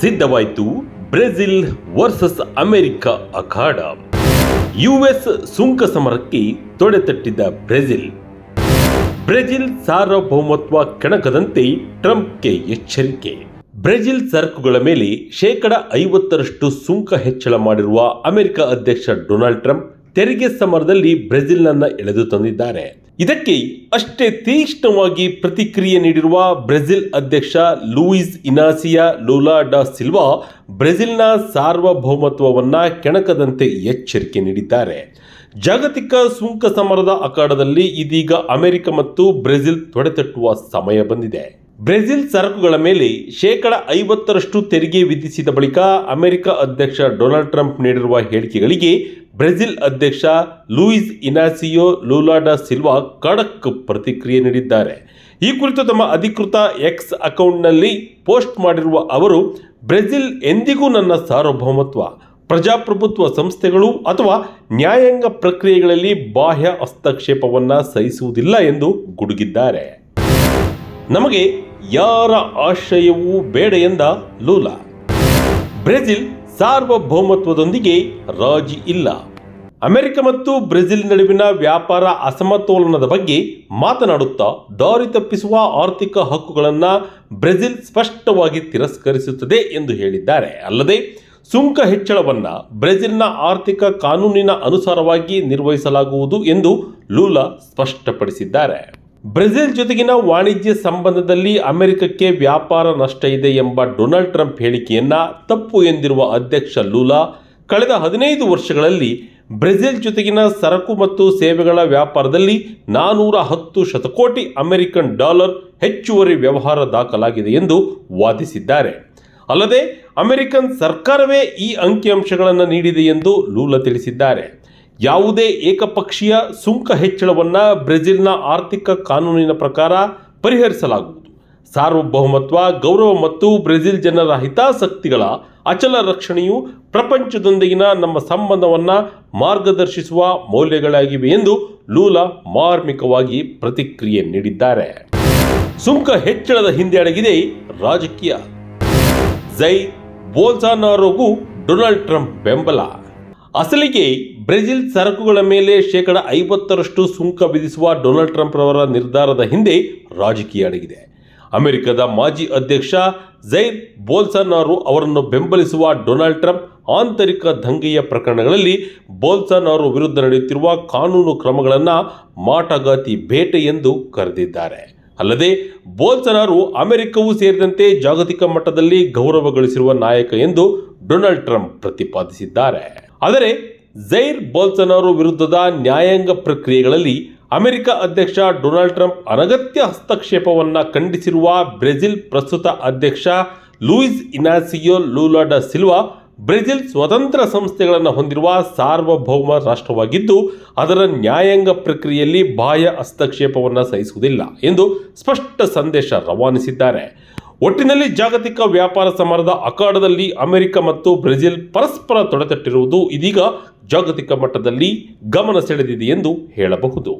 ಸಿದ್ಧವಾಯಿತು Brazil versus America ಅಖಾಡ. US ಸುಂಕ ಸಮರಕ್ಕೆ ತೊಡೆತಟ್ಟಿದ್ದ ಬ್ರೆಜಿಲ್. ಬ್ರೆಜಿಲ್ ಸಾರ್ವಭೌಮತ್ವ ಕೆಣಕದಂತೆ ಟ್ರಂಪ್ಗೆ ಎಚ್ಚರಿಕೆ. ಬ್ರೆಜಿಲ್ ಸರಕುಗಳ ಮೇಲೆ ಶೇಕಡ ಐವತ್ತರಷ್ಟು ಸುಂಕ ಹೆಚ್ಚಳ ಮಾಡಿರುವ ಅಮೆರಿಕ ಅಧ್ಯಕ್ಷ ಡೊನಾಲ್ಡ್ ಟ್ರಂಪ್ ತೆರಿಗೆ ಸಮರದಲ್ಲಿ ಬ್ರೆಜಿಲ್ನನ್ನು ಎಳೆದು ತಂದಿದ್ದಾರೆ. ಇದಕ್ಕೆ ಅಷ್ಟೇ ತೀಕ್ಷ್ಣವಾಗಿ ಪ್ರತಿಕ್ರಿಯೆ ನೀಡಿರುವ ಬ್ರೆಜಿಲ್ ಅಧ್ಯಕ್ಷ ಲೂಯಿಸ್ ಇನಾಸಿಯಾ ಲೂಲಾ ಡಾ ಸಿಲ್ವಾ ಬ್ರೆಜಿಲ್ನ ಸಾರ್ವಭೌಮತ್ವವನ್ನು ಕೆಣಕದಂತೆ ಎಚ್ಚರಿಕೆ ನೀಡಿದ್ದಾರೆ. ಜಾಗತಿಕ ಸುಂಕ ಸಮರದ ಅಖಾಡದಲ್ಲಿ ಇದೀಗ ಅಮೆರಿಕ ಮತ್ತು ಬ್ರೆಜಿಲ್ ತೊಡೆತಟ್ಟುವ ಸಮಯ ಬಂದಿದೆ. ಬ್ರೆಜಿಲ್ ಸರಕುಗಳ ಮೇಲೆ ಶೇಕಡ ಐವತ್ತರಷ್ಟು ತೆರಿಗೆ ವಿಧಿಸಿದ ಬಳಿಕ ಅಮೆರಿಕ ಅಧ್ಯಕ್ಷ ಡೊನಾಲ್ಡ್ ಟ್ರಂಪ್ ನೀಡಿರುವ ಹೇಳಿಕೆಗಳಿಗೆ ಬ್ರೆಜಿಲ್ ಅಧ್ಯಕ್ಷ Luiz Inacio Lula da Silva ಖಡಕ್ ಪ್ರತಿಕ್ರಿಯೆ ನೀಡಿದ್ದಾರೆ. ಈ ಕುರಿತು ತಮ್ಮ ಅಧಿಕೃತ ಎಕ್ಸ್ ಅಕೌಂಟ್ನಲ್ಲಿ ಪೋಸ್ಟ್ ಮಾಡಿರುವ ಅವರು, ಬ್ರೆಜಿಲ್ ಎಂದಿಗೂ ನನ್ನ ಸಾರ್ವಭೌಮತ್ವ, ಪ್ರಜಾಪ್ರಭುತ್ವ ಸಂಸ್ಥೆಗಳು ಅಥವಾ ನ್ಯಾಯಾಂಗ ಪ್ರಕ್ರಿಯೆಗಳಲ್ಲಿ ಬಾಹ್ಯ ಹಸ್ತಕ್ಷೇಪವನ್ನು ಸಹಿಸುವುದಿಲ್ಲ ಎಂದು ಗುಡುಗಿದ್ದಾರೆ. ನಮಗೆ ಯಾರ ಆಶ್ರಯವೂ ಬೇಡ ಎಂದ ಲೂಲಾ. ಬ್ರೆಜಿಲ್ ಸಾರ್ವಭೌಮತ್ವದೊಂದಿಗೆ ರಾಜಿ ಇಲ್ಲ. ಅಮೆರಿಕ ಮತ್ತು ಬ್ರೆಜಿಲ್ ನಡುವಿನ ವ್ಯಾಪಾರ ಅಸಮತೋಲನದ ಬಗ್ಗೆ ಮಾತನಾಡುತ್ತಾ ದಾರಿ ತಪ್ಪಿಸುವ ಆರ್ಥಿಕ ಹಕ್ಕುಗಳನ್ನು ಬ್ರೆಜಿಲ್ ಸ್ಪಷ್ಟವಾಗಿ ತಿರಸ್ಕರಿಸುತ್ತದೆ ಎಂದು ಹೇಳಿದ್ದಾರೆ. ಅಲ್ಲದೆ, ಸುಂಕ ಹೆಚ್ಚಳವನ್ನು ಬ್ರೆಜಿಲ್ನ ಆರ್ಥಿಕ ಕಾನೂನಿನ ಅನುಸಾರವಾಗಿ ನಿರ್ವಹಿಸಲಾಗುವುದು ಎಂದು ಲೂಲಾ ಸ್ಪಷ್ಟಪಡಿಸಿದ್ದಾರೆ. ಬ್ರೆಜಿಲ್ ಜೊತೆಗಿನ ವಾಣಿಜ್ಯ ಸಂಬಂಧದಲ್ಲಿ ಅಮೆರಿಕಕ್ಕೆ ವ್ಯಾಪಾರ ನಷ್ಟ ಇದೆ ಎಂಬ ಡೊನಾಲ್ಡ್ ಟ್ರಂಪ್ ಹೇಳಿಕೆಯನ್ನ ತಪ್ಪು ಎಂದಿರುವ ಅಧ್ಯಕ್ಷ ಲೂಲಾ, ಕಳೆದ ಹದಿನೈದು ವರ್ಷಗಳಲ್ಲಿ ಬ್ರೆಜಿಲ್ ಜೊತೆಗಿನ ಸರಕು ಮತ್ತು ಸೇವೆಗಳ ವ್ಯಾಪಾರದಲ್ಲಿ ನಾನೂರ ಹತ್ತು ಶತಕೋಟಿ ಅಮೆರಿಕನ್ ಡಾಲರ್ ಹೆಚ್ಚುವರಿ ವ್ಯವಹಾರ ದಾಖಲಾಗಿದೆ ಎಂದು ವಾದಿಸಿದ್ದಾರೆ. ಅಲ್ಲದೆ ಅಮೆರಿಕನ್ ಸರ್ಕಾರವೇ ಈ ಅಂಕಿಅಂಶಗಳನ್ನು ನೀಡಿದೆ ಎಂದು ಲೂಲಾ ತಿಳಿಸಿದ್ದಾರೆ. ಯಾವುದೇ ಏಕಪಕ್ಷೀಯ ಸುಂಕ ಹೆಚ್ಚಳವನ್ನು ಬ್ರೆಜಿಲ್ನ ಆರ್ಥಿಕ ಕಾನೂನಿನ ಪ್ರಕಾರ ಪರಿಹರಿಸಲಾಗುವುದು. ಸಾರ್ವಭೌಮತ್ವ, ಗೌರವ ಮತ್ತು ಬ್ರೆಜಿಲ್ ಜನರ ಹಿತಾಸಕ್ತಿಗಳ ಅಚಲ ರಕ್ಷಣೆಯು ಪ್ರಪಂಚದೊಂದಿಗಿನ ನಮ್ಮ ಸಂಬಂಧವನ್ನು ಮಾರ್ಗದರ್ಶಿಸುವ ಮೌಲ್ಯಗಳಾಗಿವೆ ಎಂದು ಲೂಲ ಮಾರ್ಮಿಕವಾಗಿ ಪ್ರತಿಕ್ರಿಯೆ ನೀಡಿದ್ದಾರೆ. ಸುಂಕ ಹೆಚ್ಚಳದ ಹಿಂದೆ ಅಡಗಿದೆ ರಾಜಕೀಯ. ಜೈ ಬೋಲ್ಸಾನಾರೋಗೂ ಡೊನಾಲ್ಡ್ ಟ್ರಂಪ್ ಬೆಂಬಲ. ಅಸಲಿಗೆ ಬ್ರೆಜಿಲ್ ಸರಕುಗಳ ಮೇಲೆ ಶೇಕಡ ಐವತ್ತರಷ್ಟು ಸುಂಕ ವಿಧಿಸುವ ಡೊನಾಲ್ಡ್ ಟ್ರಂಪ್ ರವರ ನಿರ್ಧಾರದ ಹಿಂದೆ ರಾಜಕೀಯ ಅಡಗಿದೆ. ಅಮೆರಿಕದ ಮಾಜಿ ಅಧ್ಯಕ್ಷ ಜೈರ್ ಬೋಲ್ಸನಾರು ಅವರನ್ನು ಬೆಂಬಲಿಸುವ ಡೊನಾಲ್ಡ್ ಟ್ರಂಪ್ ಆಂತರಿಕ ದಂಗೆಯ ಪ್ರಕರಣಗಳಲ್ಲಿ ಬೋಲ್ಸನಾರು ವಿರುದ್ಧ ನಡೆಯುತ್ತಿರುವ ಕಾನೂನು ಕ್ರಮಗಳನ್ನು ಮಾಟಗಾತಿ ಬೇಟೆ ಎಂದು ಕರೆದಿದ್ದಾರೆ. ಅಲ್ಲದೆ ಬೋಲ್ಸನಾರು ಅಮೆರಿಕವೂ ಸೇರಿದಂತೆ ಜಾಗತಿಕ ಮಟ್ಟದಲ್ಲಿ ಗೌರವ ಗಳಿಸಿರುವ ನಾಯಕ ಎಂದು ಡೊನಾಲ್ಡ್ ಟ್ರಂಪ್ ಪ್ರತಿಪಾದಿಸಿದ್ದಾರೆ. ಆದರೆ ಜೈರ್ ಬೋಲ್ಸನಾರು ವಿರುದ್ಧದ ನ್ಯಾಯಾಂಗ ಪ್ರಕ್ರಿಯೆಗಳಲ್ಲಿ ಅಮೆರಿಕ ಅಧ್ಯಕ್ಷ ಡೊನಾಲ್ಡ್ ಟ್ರಂಪ್ ಅನಗತ್ಯ ಹಸ್ತಕ್ಷೇಪವನ್ನು ಖಂಡಿಸಿರುವ ಬ್ರೆಜಿಲ್ ಪ್ರಸ್ತುತ ಅಧ್ಯಕ್ಷ Luiz Inacio Lula da Silva Brazil ಸ್ವತಂತ್ರ ಸಂಸ್ಥೆಗಳನ್ನು ಹೊಂದಿರುವ ಸಾರ್ವಭೌಮ ರಾಷ್ಟ್ರವಾಗಿದ್ದು, ಅದರ ನ್ಯಾಯಾಂಗ ಪ್ರಕ್ರಿಯೆಯಲ್ಲಿ ಬಾಹ್ಯ ಹಸ್ತಕ್ಷೇಪವನ್ನು ಸಹಿಸುವುದಿಲ್ಲ ಎಂದು ಸ್ಪಷ್ಟ ಸಂದೇಶ ರವಾನಿಸಿದ್ದಾರೆ. ಒಟ್ಟಿನಲ್ಲಿ ಜಾಗತಿಕ ವ್ಯಾಪಾರ ಸಮರದ ಅಖಾಡದಲ್ಲಿ ಅಮೆರಿಕ ಮತ್ತು ಬ್ರೆಜಿಲ್ ಪರಸ್ಪರ ತೊಡೆತಟ್ಟಿರುವುದು ಇದೀಗ ಜಾಗತಿಕ ಮಟ್ಟದಲ್ಲಿ ಗಮನ ಸೆಳೆದಿದೆ ಎಂದು ಹೇಳಬಹುದು.